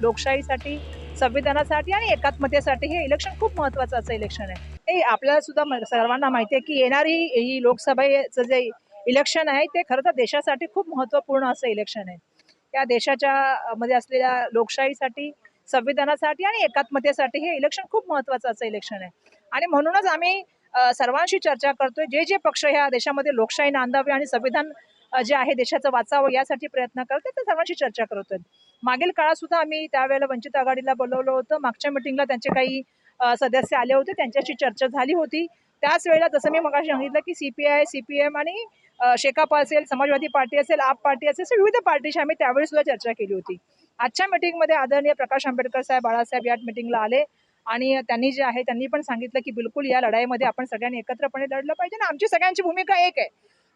लोकशाहीसाठी संविधानासाठी आणि एकात्मतेसाठी हे इलेक्शन खूप महत्त्वाचं असं इलेक्शन आहे. हे आपल्याला सुद्धा म- सर्वांना माहिती आहे की येणारी ही लोकसभेचं जे इलेक्शन आहे ते खरं तर देशासाठी खूप महत्त्वपूर्ण असं इलेक्शन आहे. त्या देशाच्या मध्ये असलेल्या लोकशाहीसाठी संविधानासाठी आणि एकात्मतेसाठी हे इलेक्शन खूप महत्त्वाचं असं इलेक्शन आहे. आणि म्हणूनच आम्ही सर्वांशी चर्चा करतोय. जे जे पक्ष ह्या देशामध्ये लोकशाही नांदावी आणि संविधान जे आहे देशाचं वाचावं यासाठी प्रयत्न करते ते सर्वांशी चर्चा करतोय मागील काळात सुद्धा आम्ही त्यावेळेला वंचित आघाडीला बोलवलं होतं. मागच्या मिटिंगला त्यांचे काही सदस्य आले होते. त्यांच्याशी चर्चा झाली होती. त्याच वेळेला जसं मी मगाशी सांगितलं की C P I C P M आणि शेकाप असेल समाजवादी पार्टी असेल आप पार्टी असेल विविध पार्टीशी आम्ही त्यावेळी सुद्धा चर्चा केली होती. आजच्या मिटिंगमध्ये आदरणीय प्रकाश आंबेडकर साहेब बाळासाहेब या मिटिंगला आले आणि त्यांनी जे आहे त्यांनी पण सांगितलं की बिलकुल या लढाईमध्ये आपण सगळ्यांनी एकत्रपणे लढलं पाहिजे आणि आमची सगळ्यांची भूमिका एक आहे.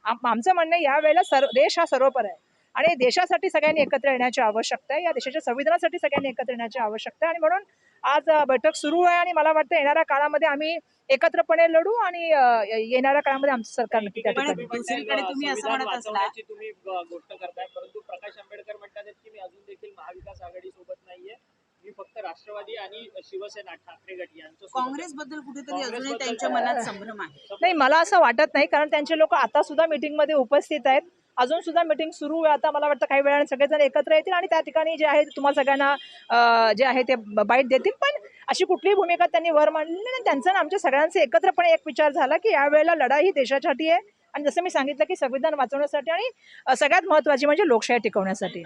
आमचं म्हणणं यावेळेला सर्व देश हा सर्वपर आहे. आणि देशासाठी सगळ्यांनी एकत्र येण्याची आवश्यकता आहे. या देशाच्या संविधानासाठी सगळ्यांनी एकत्र येण्याची आवश्यकता आहे. आणि म्हणून आज बैठक सुरू आहे आणि मला वाटतं येणाऱ्या काळामध्ये आम्ही एकत्रपणे लढू आणि येणाऱ्या काळामध्ये आमचं सरकार नक्की त्या पण ठिकाणी दुसरीकडे तुम्ही असं संविधान म्हणत असता- वाचवण्याची तुम्ही ग- गोष्ट करताय. परंतु प्रकाश आंबेडकर म्हणतात की मी अजून देखील महाविकास आघाडी सोबत नाहीये. मी फक्त राष्ट्रवादी आणि शिवसेना ठाकरे गट यांच्या काँग्रेस बद्दल कुठेतरी अजूनही त्यांच्या मनात संभ्रम आहे. नाही मला असं वाटत नाही कारण त्यांचे लोक आता सुद्धा मीटिंगमध्ये उपस्थित आहेत. अजून सुद्धा मीटिंग सुरू आहे. आता मला वाटतं काही वेळाने सगळेजण एकत्र येतील आणि त्या ठिकाणी जे आहे तुम्हाला सगळ्यांना जे आहे ते बाईट देतील. पण अशी कुठलीही भूमिका त्यांनी वर मांडली नाही. त्यांचा आणि आमच्या सगळ्यांचे एकत्रपणे एक विचार झाला की यावेळेला लढाई ही देशासाठी आहे. आणि जसं मी सांगितलं की संविधान वाचवण्यासाठी आणि सगळ्यात महत्त्वाची म्हणजे लोकशाही टिकवण्यासाठी.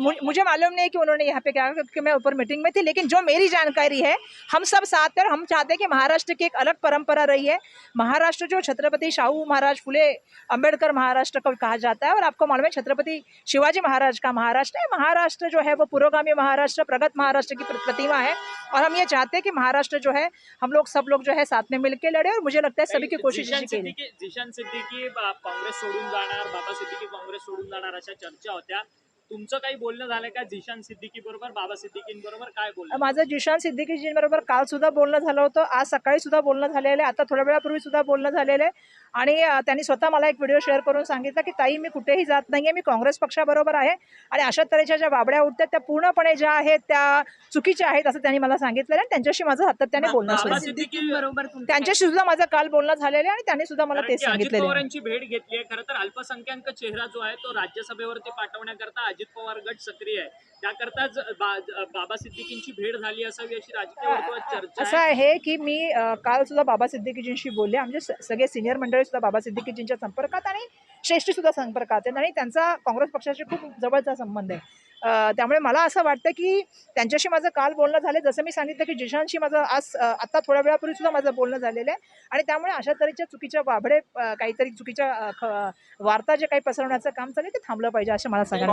मु- मुझे मालूम नहीं कि उन्होंने यहाँ पे क्या क्योंकि मैं ऊपर मीटिंग में थी, लेकिन जो मेरी जानकारी है, हम सब साथ हैं हम चाहते हैं कि महाराष्ट्र की एक अलग परंपरा रही है। महाराष्ट्र जो छत्रपति शाहू महाराज फुले, अंबेडकर महाराष्ट्र को कहा जाता है, और आपको मालूम है छत्रपति शिवाजी महाराज का महाराष्ट्र है। महाराष्ट्र जो है, वो पुरोगामी महाराष्ट्र, प्रगत महाराष्ट्र की प्रतिमा है। और हम ये चाहते हैं कि महाराष्ट्र जो है हम लोग सब लोग जो है साथ में मिलकर लड़े और मुझे लगता है सभी की कोशिश जिशान सिद्दीकी काँग्रेस सोडून जाणार बाबा सिद्दीकी काँग्रेस सोडून जाणार अशा चर्चा होत्या तुमचं काही बोलणं झालंय का जिशान सिद्दीकी बरोबर बाबा सिद्दीकींबरोबर? काय बोलणं माझं जिशान सिद्दीकीजींबरोबर काल सुद्धा बोलणं झालं होतं आज सकाळी सुद्धा बोलणं झालेलं आहे आता थोड्या वेळापूर्वी सुद्धा बोलणं झालेलं आहे. आणि त्यांनी स्वतः मला एक व्हिडिओ शेअर करून सांगितलं की ताई मी कुठेही जात नाही आहे मी काँग्रेस पक्षाबरोबर आहे आणि अशा तऱ्हेच्या ज्या बाबड्या उठतात त्या पूर्णपणे ज्या आहेत त्या चुकीच्या आहेत असं त्यांनी मला सांगितलेलं आहे. आणि त्यांच्याशी माझं सातत्याने बोलणं सुरू सिद्दीकी बरोबर त्यांच्याशी सुद्धा माझं काल बोलणं झालेलं आहे आणि त्यांनी सुद्धा मला तेच सांगितलेलं पवारांची भेट घेतली आहे खरं तर अल्पसंख्याक चेहरा जो आहे तो राज्यसभेवरती पाठवण्याकरता अजित पवार गट सक्रिय आहे. त्याकरताच बा- बाबा सिद्दीकींची भेट झाली असावी अशी राजकीय वर्तुळात चर्चा असं आहे. की मी काल सुद्धा बाबा सिद्दीकीजींशी बोलले. आमचे सगळे सिनियर मंडळी सुद्धा बाबा सिद्दीकीजींच्या संपर्कात आणि श्रेष्ठी सुद्धा संपर्कात आहेत आणि त्यांचा काँग्रेस पक्षाशी खूप जवळचा संबंध आहे. त्यामुळे मला असं वाटतं की त्यांच्याशी माझं काल बोलणं झालं. जसं मी सांगितलं की जिशानशी माझं आज अ, आत्ता थोड्या वेळापूर्वी सुद्धा माझं बोलणं झालेलं आहे. आणि त्यामुळे अशा तऱ्हेच्या चुकीच्या वाभडे काहीतरी चुकीच्या वार्ता जे काही पसरवण्याचं काम चालू आहे ते थांबलं पाहिजे असं मला सांगायचं